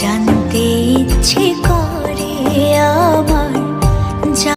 জানতে ইচ্ছে